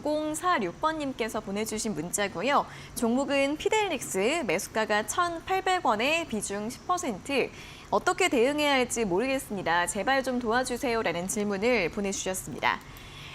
9046번님께서 보내주신 문자고요. 종목은 피델릭스, 매수가가 1,800원에 비중 10%. 어떻게 대응해야 할지 모르겠습니다. 제발 좀 도와주세요라는 질문을 보내주셨습니다.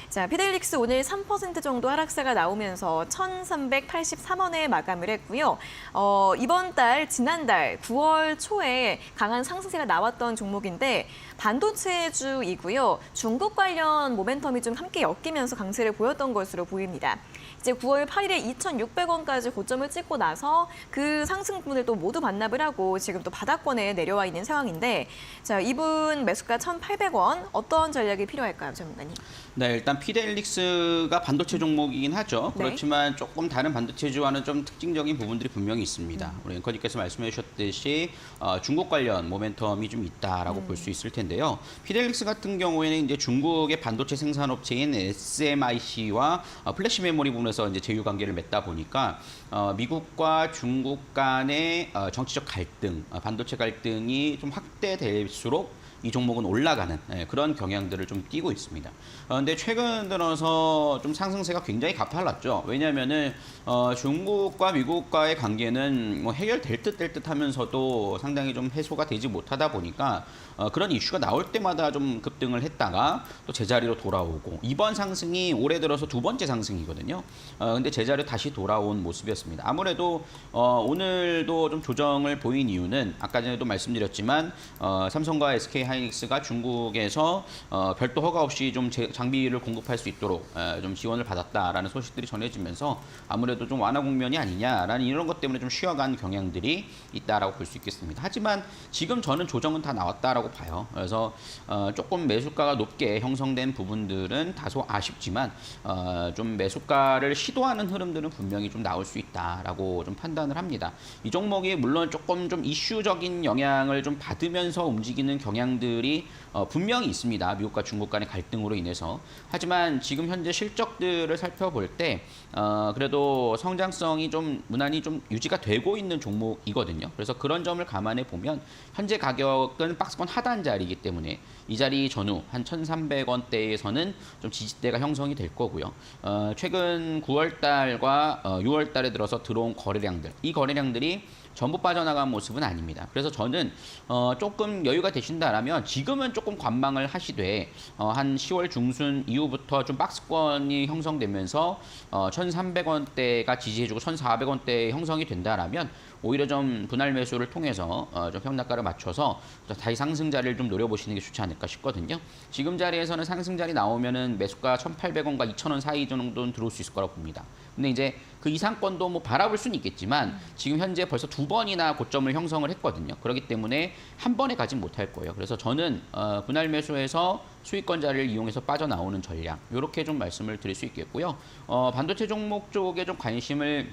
자, 피델릭스 오늘 3% 정도 하락세가 나오면서 1,383원에 마감을 했고요. 어, 이번 달, 지난달 9월 초에 강한 상승세가 나왔던 종목인데 반도체주이고요. 중국 관련 모멘텀이 좀 함께 엮이면서 강세를 보였던 것으로 보입니다. 이제 9월 8일에 2,600원까지 고점을 찍고 나서 그 상승분을 또 모두 반납을 하고 지금 또 바닥권에 내려와 있는 상황인데 자, 이분 매수가 1,800원 어떤 전략이 필요할까요, 전문가님? 네, 일단 피델릭스가 반도체 종목이긴 하죠. 네. 그렇지만 조금 다른 반도체주와는 좀 특징적인 부분들이 분명히 있습니다. 우리 앵커님께서 말씀해 주셨듯이 어, 중국 관련 모멘텀이 좀 있다라고 볼 수 있을 텐데요. 피델릭스 같은 경우에는 이제 중국의 반도체 생산업체인 SMIC와 어, 플래시 메모리 부분에서 이제 제휴 관계를 맺다 보니까 어, 미국과 중국 간의 어, 정치적 갈등, 어, 반도체 갈등이 좀 확대될수록 이 종목은 올라가는 예, 그런 경향들을 좀 띠고 있습니다. 그런데 최근 들어서 좀 상승세가 굉장히 가팔랐죠. 왜냐하면은 어, 중국과 미국과의 관계는 뭐 해결될 듯 될 듯 하면서도 상당히 좀 해소가 되지 못하다 보니까 어, 그런 이슈가 나올 때마다 좀 급등을 했다가 또 제자리로 돌아오고 이번 상승이 올해 들어서 두 번째 상승이거든요. 어, 근데 제자리로 다시 돌아온 모습이었습니다. 아무래도 어, 오늘도 좀 조정을 보인 이유는 아까 전에도 말씀드렸지만 어, 삼성과 SK 하이닉스가 중국에서 어, 별도 허가 없이 좀 제- 장비를 공급할 수 있도록 에, 좀 지원을 받았다라는 소식들이 전해지면서 아무래도 좀 완화 국면이 아니냐라는 이런 것 때문에 좀 쉬어간 경향들이 있다라고 볼 수 있겠습니다. 하지만 지금 저는 조정은 다 나왔다라고 봐요. 그래서 어, 조금 매수가가 높게 형성된 부분들은 다소 아쉽지만 어, 좀 매수가를 시도하는 흐름들은 분명히 좀 나올 수 있다라고 좀 판단을 합니다. 이 종목이 물론 조금 좀 이슈적인 영향을 좀 받으면서 움직이는 경향 들이 어, 분명히 있습니다. 미국과 중국 간의 갈등으로 인해서. 하지만 지금 현재 실적들을 살펴볼 때 어, 그래도 성장성이 좀 무난히 좀 유지가 되고 있는 종목이거든요. 그래서 그런 점을 감안해 보면 현재 가격은 박스권 하단 자리이기 때문에 이 자리 전후 한 1,300원대에서는 좀 지지대가 형성이 될 거고요. 어, 최근 9월 달과 어, 6월 달에 들어서 들어온 거래량들, 이 거래량들이 전부 빠져나간 모습은 아닙니다. 그래서 저는 어, 조금 여유가 되신다라면 지금은 조금 관망을 하시되 어, 한 10월 중순 이후부터 좀 박스권이 형성되면서 어, 1,300원대가 지지해주고 1,400원대 형성이 된다라면 오히려 좀 분할 매수를 통해서 어, 좀 평락가를 맞춰서 또 다시 상승 자리를 좀 노려보시는 게 좋지 않을까 싶거든요. 지금 자리에서는 상승 자리 나오면은 매수가 1,800원과 2,000원 사이 정도는 들어올 수 있을 거라고 봅니다. 근데 이제 그 이상권도 뭐 바라볼 수는 있겠지만 지금 현재 벌써 두 번이나 고점을 형성을 했거든요. 그렇기 때문에 한 번에 가진 못할 거예요. 그래서 저는 어, 분할 매수에서 수익권 자리를 이용해서 빠져나오는 전략 이렇게 좀 말씀을 드릴 수 있겠고요. 어, 반도체 종목 쪽에 좀 관심을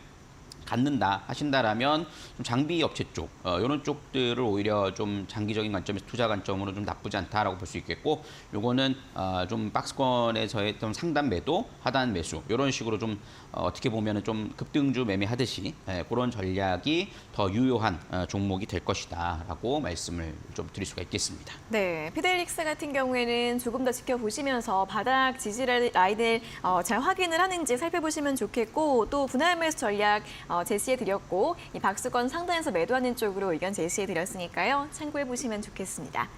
갖는다 하신다라면 좀 장비 업체 쪽 어, 이런 쪽들을 오히려 좀 장기적인 관점에서 투자 관점으로 좀 나쁘지 않다라고 볼 수 있겠고 요거는 어, 좀 박스권에서의 좀 상단 매도 하단 매수 이런 식으로 좀 어, 어떻게 보면은 좀 급등주 매매하듯이 예, 그런 전략이 더 유효한 어, 종목이 될 것이다라고 말씀을 좀 드릴 수가 있겠습니다. 네, 피델릭스 같은 경우에는 조금 더 지켜보시면서 바닥 지지 라인을 어, 잘 확인을 하는지 살펴보시면 좋겠고 또 분할 매수 전략 어, 제시해드렸고 이 박수권 상단에서 매도하는 쪽으로 의견 제시해드렸으니까요. 참고해보시면 좋겠습니다.